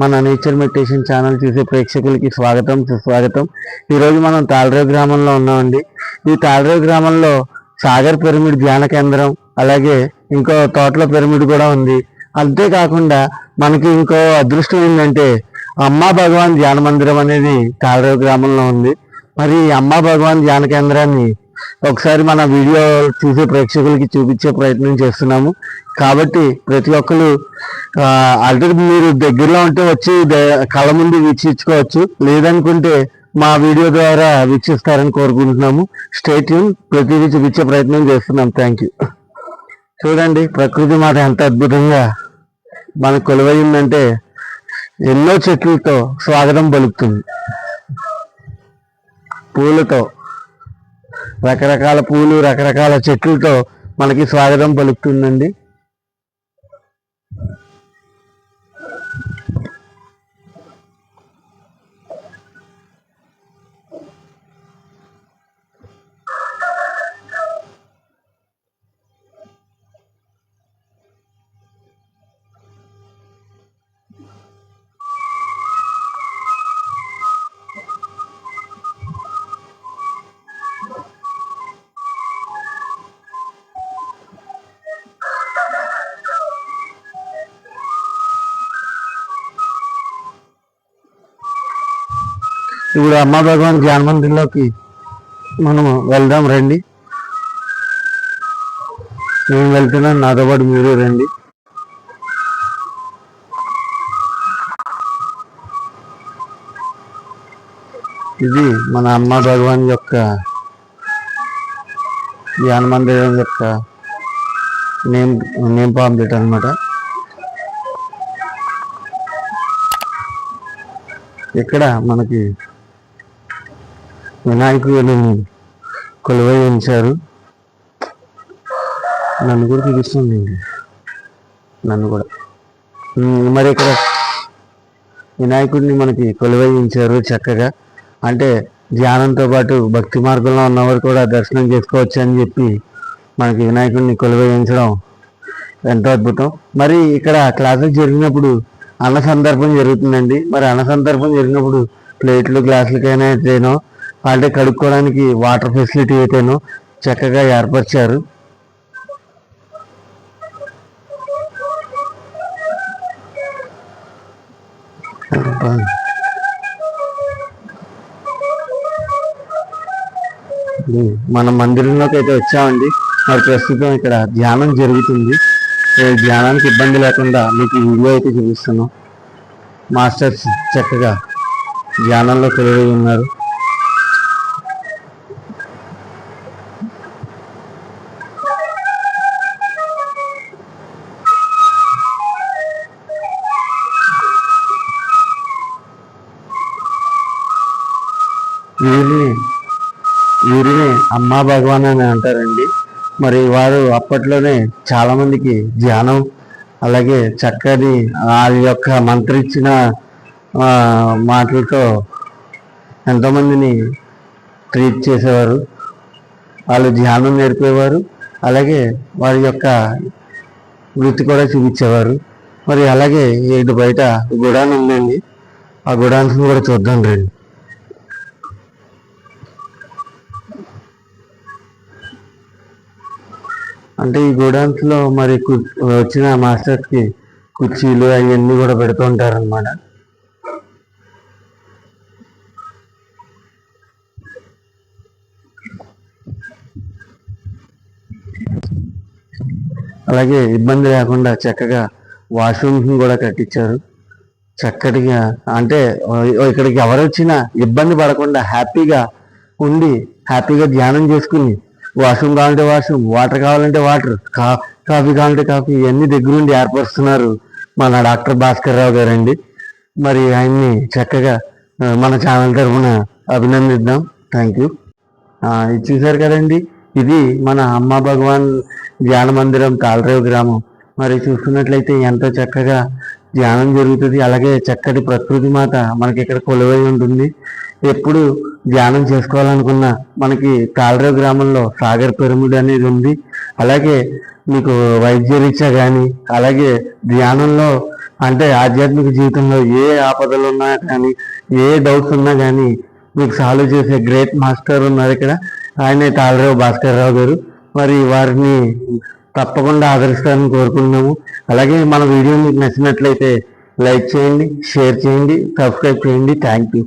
మన nature meditation channel చూసే ప్రేక్షకులకి స్వాగతం సుస్వాగతం. ఈరోజు మనం తాళరేవు గ్రామంలో ఉన్నామండి. ఈ తాళరేవు గ్రామంలో సాగర్ పిరమిడ్ ధ్యాన కేంద్రం అలాగే ఇంకో తోటల పిరమిడ్ కూడా ఉంది. అంతేకాకుండా మనకి ఇంకో అదృష్టం ఏంటంటే అమ్మా భగవాన్ ధ్యాన మందిరం అనేది తాళరేవు గ్రామంలో ఉంది. మరి ఈ అమ్మా భగవాన్ ధ్యాన కేంద్రాన్ని ఒకసారి మన వీడియో చూసే ప్రేక్షకులకి చూపించే ప్రయత్నం చేస్తున్నాము. కాబట్టి ప్రతి ఒక్కరు ఆల్రెడీ మీరు దగ్గరలో ఉంటే వచ్చి ద- కళ్ళ ముందు వీక్షించుకోవచ్చు. లేదనుకుంటే మా వీడియో ద్వారా వీక్షిస్తారని కోరుకుంటున్నాము. స్టేట్ ప్రతిదీ చూపించే ప్రయత్నం చేస్తున్నాం. థ్యాంక్ యూ చూడండి ప్రకృతి మాట ఎంత అద్భుతంగా మనకు కొలువైందంటే ఎన్నో చెట్లతో స్వాగతం పలుకుతుంది. పూలతో. రకరకాల పూలు రకరకాల చెట్లతో మనకి స్వాగతం పలుకుతుందండి. ఇప్పుడు అమ్మ భగవాన్ ధ్యాన మందిర్లోకి మనము వెళ్దాం రండి. నేను వెళ్తున్నాను నాతో పాటు మీరు రండి. ఇది మన అమ్మ భగవాన్ యొక్క ధ్యాన మందిరం యొక్క నేమ్ నేమ్ పాంప్లెట్ అనమాట ఇక్కడ మనకి వినాయకుడిని కొలువై ఉంచారు నన్ను కూడా చూపిస్తుంది నన్ను కూడా. మరి ఇక్కడ వినాయకుడిని మనకి కొలువై ఉంచారు చక్కగా. అంటే ధ్యానంతో పాటు భక్తి మార్గంలో ఉన్నవారు కూడా దర్శనం చేసుకోవచ్చు అని చెప్పి మనకి వినాయకుడిని కొలువై ఉంచడం ఎంతో అద్భుతం. మరి ఇక్కడ క్లాసెస్ జరిగినప్పుడు అన్న సందర్భం జరుగుతుందండి. మరి అన్న సందర్భం జరిగినప్పుడు ప్లేట్లు గ్లాసులకైనా అయితేనో అంటే కడుక్కోవడానికి వాటర్ ఫెసిలిటీ అయితేనో చక్కగా ఏర్పరిచారు. మన మందిరంలోకి అయితే వచ్చామండి. మరి ప్రస్తుతం ఇక్కడ ధ్యానం జరుగుతుంది. ధ్యానానికి ఇబ్బంది లేకుండా మీకు వీడియో అయితే చూపిస్తున్నాం. మాస్టర్స్ చక్కగా ధ్యానంలో కలిగి ఉన్నారు. వీరిని వీరిని అమ్మా భగవాన్ అని అంటారండి. మరి వారు అప్పట్లోనే చాలామందికి ధ్యానం అలాగే చక్కని వారి యొక్క మంత్రిచ్చిన మాటలతో ఎంతోమందిని ట్రీట్ చేసేవారు. వాళ్ళు ధ్యానం నేర్పేవారు అలాగే వారి యొక్క వృత్తి కూడా చూపించేవారు. మరి అలాగే ఇటు బయట గుడాన్ ఉందండి. ఆ గుడాన్ని కూడా చూద్దాం రండి. అంటే ఈ గోడౌన్స్లో మరి కు- వచ్చిన మాస్టర్స్కి కుర్చీలు అవన్నీ కూడా పెడుతూ ఉంటారనమాట అలాగే ఇబ్బంది లేకుండా చక్కగా వాష్రూమ్స్ కూడా కట్టించారు. చక్కటిగా అంటే ఇక్కడికి ఎవరు వచ్చినా ఇబ్బంది పడకుండా హ్యాపీగా ఉండి హ్యాపీగా ధ్యానం చేసుకుని వాష్రూమ్ కావాలంటే వాష్రూమ్ వాటర్ కావాలంటే వాటర్. కా కాఫీ కావాలంటే కాఫీ. ఇవన్నీ దగ్గరుండి ఏర్పరుస్తున్నారు మన డాక్టర్ భాస్కర్ రావు గారండి. మరి ఆయన్ని చక్కగా మన ఛానల్ తరఫున అభినందిద్దాం. థ్యాంక్ యూ ఇది చూశారు కదండి. ఇది మన అమ్మ భగవాన్ ధ్యాన మందిరం కాలరేవు గ్రామం. మరి చూసుకున్నట్లయితే ఎంతో చక్కగా ధ్యానం జరుగుతుంది. అలాగే చక్కటి ప్రకృతి మాత మనకి ఇక్కడ కొలువై ఉంటుంది. ఎప్పుడు ధ్యానం చేసుకోవాలనుకున్నా మనకి తాళరేవు గ్రామంలో సాగర్ పిరమిడ్ అనేది ఉంది. అలాగే మీకు వైద్య రీత్యా కానీ అలాగే ధ్యానంలో అంటే ఆధ్యాత్మిక జీవితంలో ఏ ఆపదలు ఉన్నా కానీ ఏ డౌట్స్ ఉన్నా కానీ మీకు సాల్వ్ చేసే గ్రేట్ మాస్టర్ ఉన్నారు ఇక్కడ. ఆయనే తాళరావు భాస్కర్ రావు గారు. మరి వారిని తప్పకుండా ఆదరిస్తారని కోరుకుంటున్నాము. అలాగే మన వీడియో మీకు నచ్చినట్లయితే లైక్ చేయండి షేర్ చేయండి సబ్స్క్రైబ్ చేయండి. Thank you